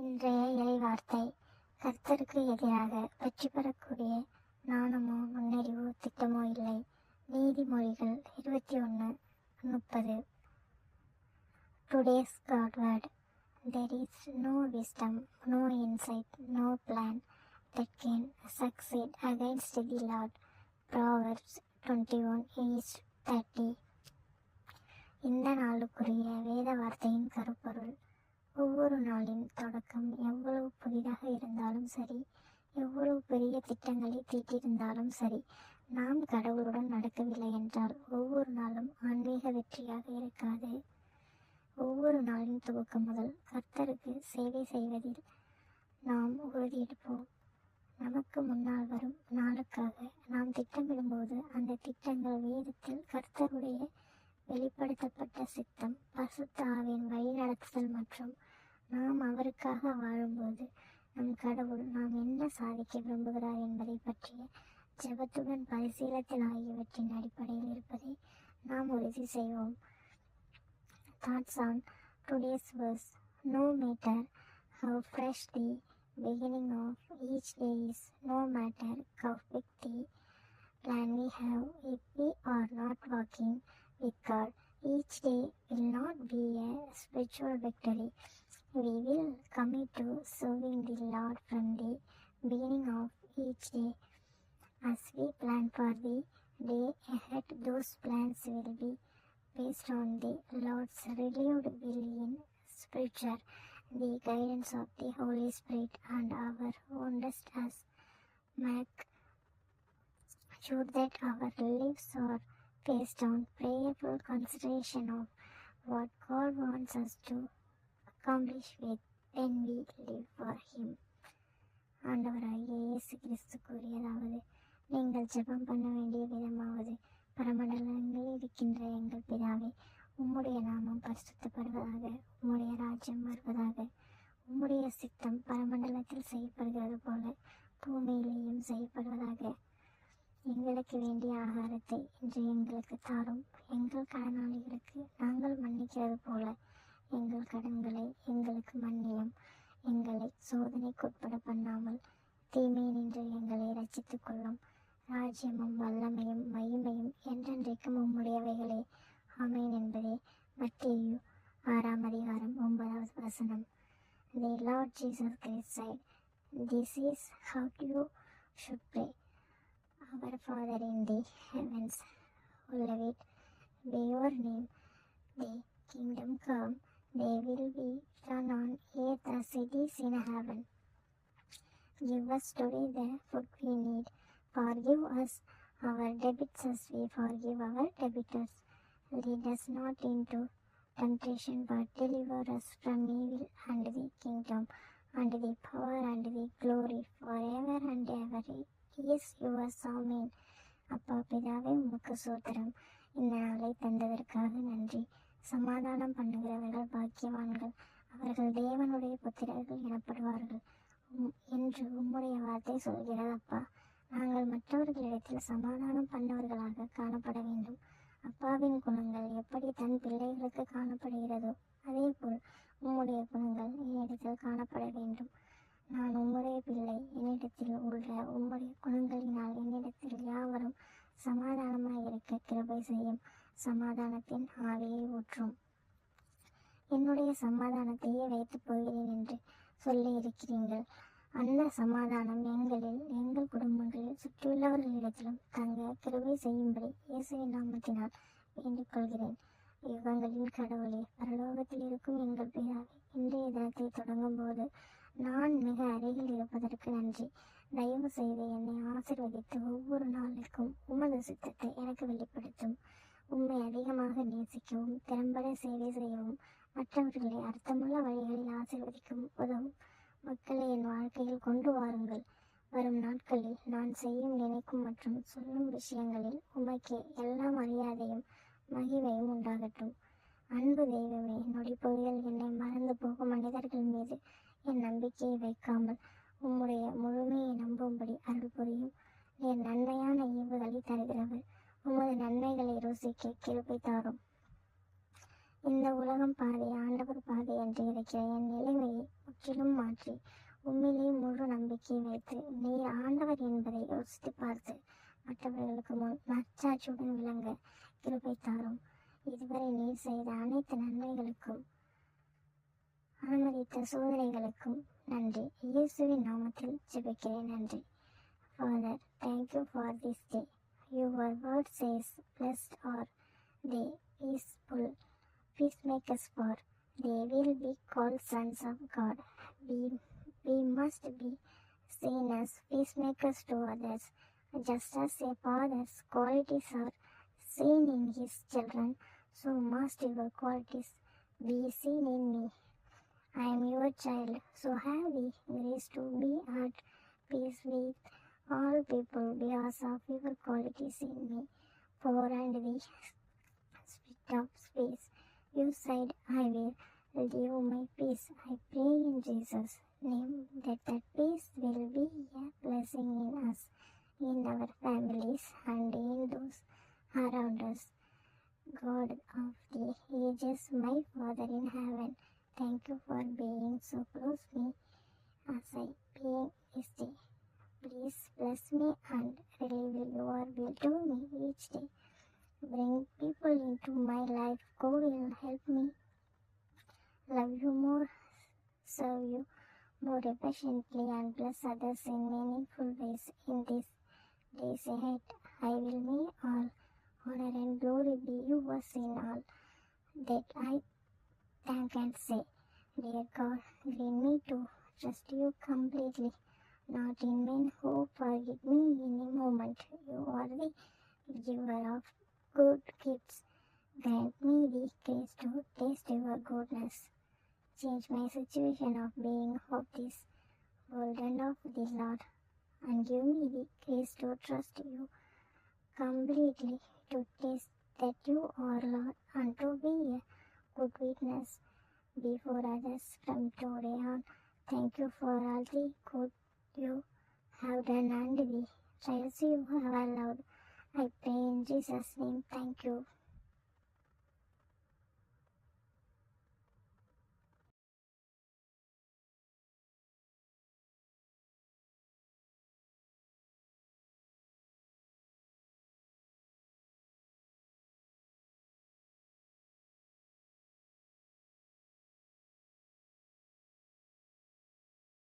இன்றைய இறைவார்த்தை கர்த்தருக்கு எதிராக வெற்றி பெறக்கூடிய நாணமோ நுண்ணறிவோ திட்டமோ இல்லை. நீதிமொழிகள் இருபத்தி ஒன்று முப்பது. Today's God word there is no wisdom no insight no plan that can succeed against the the Lord. Proverbs 21 is 30 இந்த நாளுக்குரிய வேத வார்த்தையின் கருப்பொருள். ஒவ்வொரு நாளின் தொடக்கம் எவ்வளவு புதிதாக இருந்தாலும் சரி எவ்வளவு பெரிய திட்டங்களை தீட்டியிருந்தாலும் சரி நாம் கடவுளுடன் நடக்கவில்லை என்றால் ஒவ்வொரு நாளும் ஆன்மீக வெற்றியாக இருக்காது. ஒவ்வொரு நாளின் துவக்கம் முதல் கர்த்தருக்கு சேவை செய்வதில் நாம் உறுதியெடுப்போம். நமக்கு முன்னால் வரும் நாளுக்காக நாம் திட்டமிடும்போது அந்த திட்டங்கள் வேதத்தில் கர்த்தருடைய வெளிப்படுத்தப்பட்ட சித்தம் மற்றும் நாம் அவருக்காக வாழும்போது நம் கடவுள் நாம் என்ன சாதிக்க விரும்புகிறார் என்பதை பற்றிய ஜபத்துடன் பரிசீலத்தில் ஆகியவற்றின் அடிப்படையில் இருப்பதை நாம் உறுதி செய்வோம். Thoughts on today's verse. No matter how fresh the beginning of each day is no matter how big the plan we have if we are not walking with God each day will not be a spiritual victory. We will commit to serving the Lord from the beginning of each day. As we plan for the day ahead, those plans will be based on the Lord's relieved will in Scripture, the guidance of the Holy Spirit, and our honest as make sure that our lives are based on prayerful consideration of what God wants us to accomplish with when we live for Him. ஆண்டவராகிய இயேசு கிறிஸ்து கூறியதாவது நீங்கள் ஜெபம் பண்ண வேண்டிய விதமாவது பரமண்டலங்களில் இருக்கின்ற எங்கள் பிதாவே உம்முடைய நாமம் பரிசுத்தப்படுவதாக உம்முடைய ராஜ்யம் வருவதாக உம்முடைய சித்தம் பரமண்டலத்தில் செய்யப்படுகிறது போல பூமியிலேயும் செய்யப்படுவதாக எங்களுக்கு வேண்டிய ஆகாரத்தை இன்று எங்களுக்கு தாரும். எங்கள் கடனாளிகளுக்கு நாங்கள் மன்னிக்கிறது போல. எங்கள் கடன்களை எங்களுக்கு மன்னியும். எங்களை சோதனைக்குட்பட பண்ணாமல் தீமை நின்று எங்களை ரட்சித்துக் கொள்ளும். ராஜ்யமும் வல்லமையும் மகிமையும் என்றென்றைக்கும் உம்முடையவைகளே. ஆமேன் என்பதே மத்தியு ஆறாம் அதிகாரம் ஒன்பதாவது வசனம். The lord Jesus Christ said this is how you should pray Father in the heavens, hallowed be your name. The kingdom come, they will be done on earth as it is in heaven. Give us today the food we need. Forgive us our debits as we forgive our debtors. Lead us not into temptation, but deliver us from evil and the kingdom and the power and the glory forever and ever. Yes, your சாமீன் அப்பா பிதாவே உமக்கு சூத்திரம். இந்த நாளை தந்ததற்காக நன்றி. சமாதானம் பண்ணுகிறவர்கள் பாக்கியவான்கள். அவர்கள் தேவனுடைய புத்திரர்கள் எனப்படுவார்கள். உம்- என்று உம்முடைய வார்த்தை சொல்கிறது அப்பா. நாங்கள் மற்றவர்களிடத்தில் சமாதானம் பண்ணவர்களாக காணப்பட வேண்டும். அப்பாவின் குணங்கள் எப்படி தன் பிள்ளைகளுக்கு காணப்படுகிறதோ அதே போல் உம்முடைய குணங்கள் என்னிடத்தில் காணப்பட வேண்டும். நான் உம்முடைய பிள்ளை என்னிடத்தில் உள்ள உம்முடைய குணங்களினால் என்னிடத்தில் யாவரும் சமாதானமாக இருக்க கிருபை செய்யும். சமாதானத்தின் ஆவியை ஊற்றும். என்னுடைய சமாதானத்தையே வைத்துப் போகிறேன் என்று சொல்லி இருக்கிறீர்கள். அந்த சமாதானம் எங்களில் எங்கள் குடும்பங்களில் சுற்றியுள்ளவர்களிடத்திலும் தங்க கிருபை செய்யும்படி இயேசுவின் நாமத்தினால் வேண்டிக் கொள்கிறேன். யுகங்களின் கடவுளே பரலோகத்தில் இருக்கும் எங்கள் பிதாவை இன்றைய தினத்தை தொடங்கும் போது நான் மிக அருகில் இருப்பதற்கு நன்றி. தயவு செய்து என்னை ஆசிர்வதித்து ஒவ்வொரு நாளுக்கும் உமது சித்தத்தை எனக்கு வெளிப்படுத்தும். உண்மை அதிகமாக நேசிக்கவும் திறம்பட சேவை செய்யவும் மற்றவர்களை அர்த்தமுள்ள வழிகளில் ஆசிர்வதிக்கவும் உதவும். மக்களை என் வாழ்க்கையில் கொண்டு வாருங்கள். வரும் நாட்களில் நான் செய்யும் நினைக்கும் மற்றும் சொல்லும் விஷயங்களில் உமைக்கு எல்லா மரியாதையும் மகிழ்வையும் உண்டாகட்டும். அன்பு தெய்வமே நொடிப்பொழிகள் என்னை மறந்து போகும் மனிதர்கள் மீது என் நம்பிக்கையை வைக்காமல் உம்முடைய முழுமையை நம்பும்படி அருள் புரியும். என் நன்மையான ஈவுகளை தருகிறவர் உமது நன்மைகளை ருசிக்க கிருப்பை தாரும் இந்த உலகம் பாதை ஆண்டவர் பாதை என்று இருக்கிற என் நிலைமையை முற்றிலும் மாற்றி உண்மையிலே முழு நம்பிக்கை வைத்து நீர் ஆண்டவர் என்பதை யோசித்து பார்த்து மற்றவர்களுக்கு முன் நற்சாட்சியுடன் விளங்க கிருபை தாரும் இதுவரை நீர் செய்த அனைத்து நன்மைகளுக்கும் அனுமதித்த சோதனைகளுக்கும் நன்றி இயேசுவின் நாமத்தில் ஜெபிக்கிறேன் நன்றி father thank you for this day your word says blessed are they peaceful peacemakers for they will be called sons of God. We, we must be seen as peacemakers to others, just as a father's qualities are seen in his children, so must your qualities be seen in me. I am your child, so have the grace to be at peace with all people because of your qualities in me. For and the spit of space, you said, I will leave my peace. I pray in Jesus' name that that peace will be a blessing in us, in our families, and in those around us. God of the ages, my Father in heaven, thank you for being so close to me as I being this day. Please bless me and reveal your will to me each day. Bring people into my life who will help me love you more, serve you more efficiently, and bless others in meaningful ways in these days ahead. I will may all honor and glory be yours in all that I thank and say. Dear God, grant me to trust you completely, not in men who forgive me in a moment. You are the giver of good gifts. Grant me the grace to taste your goodness. Change my situation of being of this world and of the Lord, and give me the grace to trust you completely, to taste that you are Lord, and to be a good witness before others from today on. Thank you for all the good you have done and the trials you have allowed. I pray in Jesus' name. Thank you.